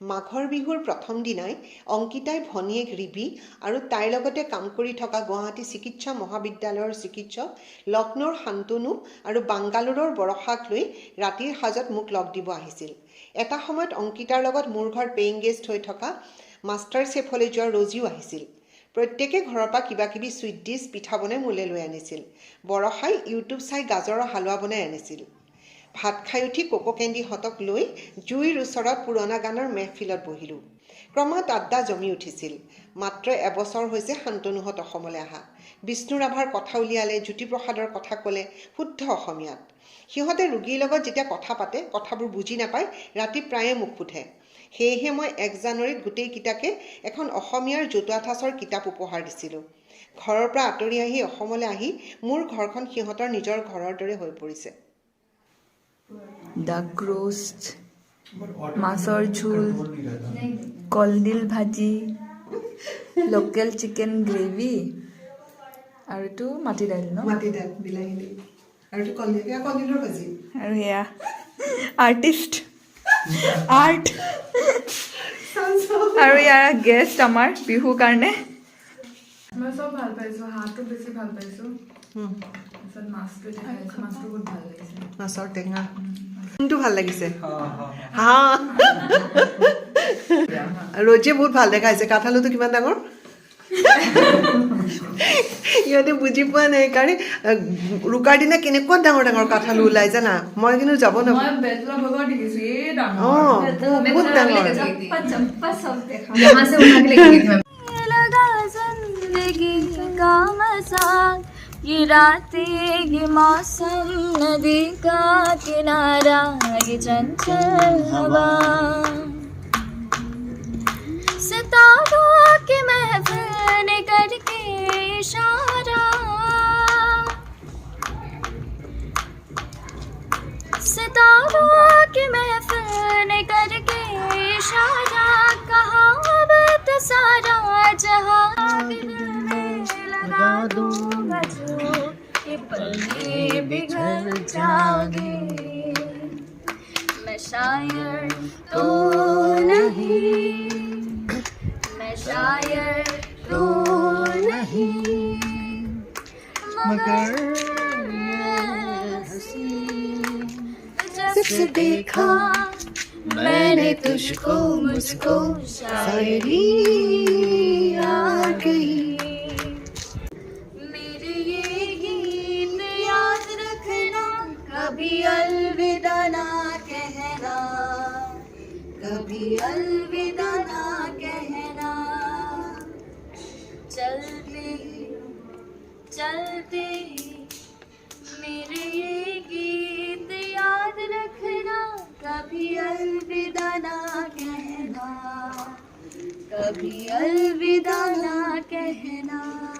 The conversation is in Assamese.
মাঘৰ বিহুৰ প্ৰথম দিনাই অংকিতাই ভনীয়েক ৰিবি আৰু তাইৰ লগতে কাম কৰি থকা গুৱাহাটী চিকিৎসা মহাবিদ্যালয়ৰ চিকিৎসক লক্ষ্ণৌৰ শান্তনু আৰু বাংগালোৰৰ বৰষাক লৈ ৰাতিৰ সাজত মোক লগ দিব আহিছিল। এটা সময়ত অংকিতাৰ লগত মোৰ ঘৰ পেয়িং গেষ্ট হৈ থকা মাষ্টাৰ চেফলৈ যোৱা ৰজিও আহিছিল। প্ৰত্যেকে ঘৰৰ পৰা কিবা কিবি চুইট ডিছ পিঠা বনাই মোলৈ লৈ আনিছিল। বৰষাই ইউটিউব চাই গাজৰৰ হালোৱা বনাই আনিছিল। ভাত খাই উঠি কোকো কেন্দিহঁতক লৈ জুইৰ ওচৰত পুৰণা গানৰ মেহফিলত বহিলোঁ। ক্ৰমাৎ আড্ডা জমি উঠিছিল। মাত্ৰ এবছৰ হৈছে শান্তনুহঁত অসমলৈ অহা। বিষ্ণু ৰাভাৰ কথা উলিয়ালে জ্যোতিপ্ৰসাদৰ কথা ক'লে শুদ্ধ অসমীয়াত। সিহঁতে ৰোগীৰ লগত যেতিয়া কথা পাতে কথাবোৰ বুজি নাপায় ৰাতি প্ৰায়ে মোক সোধে সেয়েহে মই এক জানুৱাৰীত গোটেইকেইটাকে এখন অসমীয়াৰ জতুৱা ঠাঁচৰ কিতাপ উপহাৰ দিছিলোঁ। ঘৰৰ পৰা আঁতৰি আহি অসমলৈ আহি মোৰ ঘৰখন সিহঁতৰ নিজৰ ঘৰৰ দৰে হৈ পৰিছে। ডাক ৰোষ্ট মাছৰ জোল কলডিল ভাজি লোকেল চিকেন গ্ৰেভি আৰু এইটো মাটি দাইল ন মাটি দাইল বিলাহী আৰু এইটো কলডিল এয়া কলডিলৰ ভাজি। আৰু সেয়া আৰ্টিষ্ট আৰ্ট আৰু ইয়াৰ গেষ্ট আমাৰ বিহুৰ কাৰণে। মই চব ভাল পাইছো হাঁহটো বেছি ভাল পাইছো। তাৰপিছত মাছটো মাছটো বহুত ভাল লাগিছে। মাছৰ টেঙা। কোনটো ভালো লাগিছে। হা ৰজিয়ে বহুত ভালো দেখাইছে। কাঠালুটো কিমান ডাঙৰ? ইহঁতে বুজি পোৱা নাই। কাৰণে ৰুকাৰ দিনা কেনেকুৱা ডাঙৰ ডাঙৰ কাঠালু ওলাই জানা? মই কিন্তু যাব নাপাওঁ অঁ বহুত ডাঙৰ। ये रातें, ये मौसम, नदी का किनारा, ये चंचल हवा। सितारों की महफिल ने करके इशारा। सितारों के महफिल ने करके इशारा। कहा अब तो सारा बिगड़ जाओगे मैं शायर तो नहीं मैं शायर तो नहीं मगर जब से देखा मैंने तुझको मुझको शायरी आ गई अलविदा ना कहना, कभी अलविदा ना कहना। चलते चलते मेरे ये गीत याद रखना, कभी अलविदा ना कहना, कभी अलविदा ना कहना।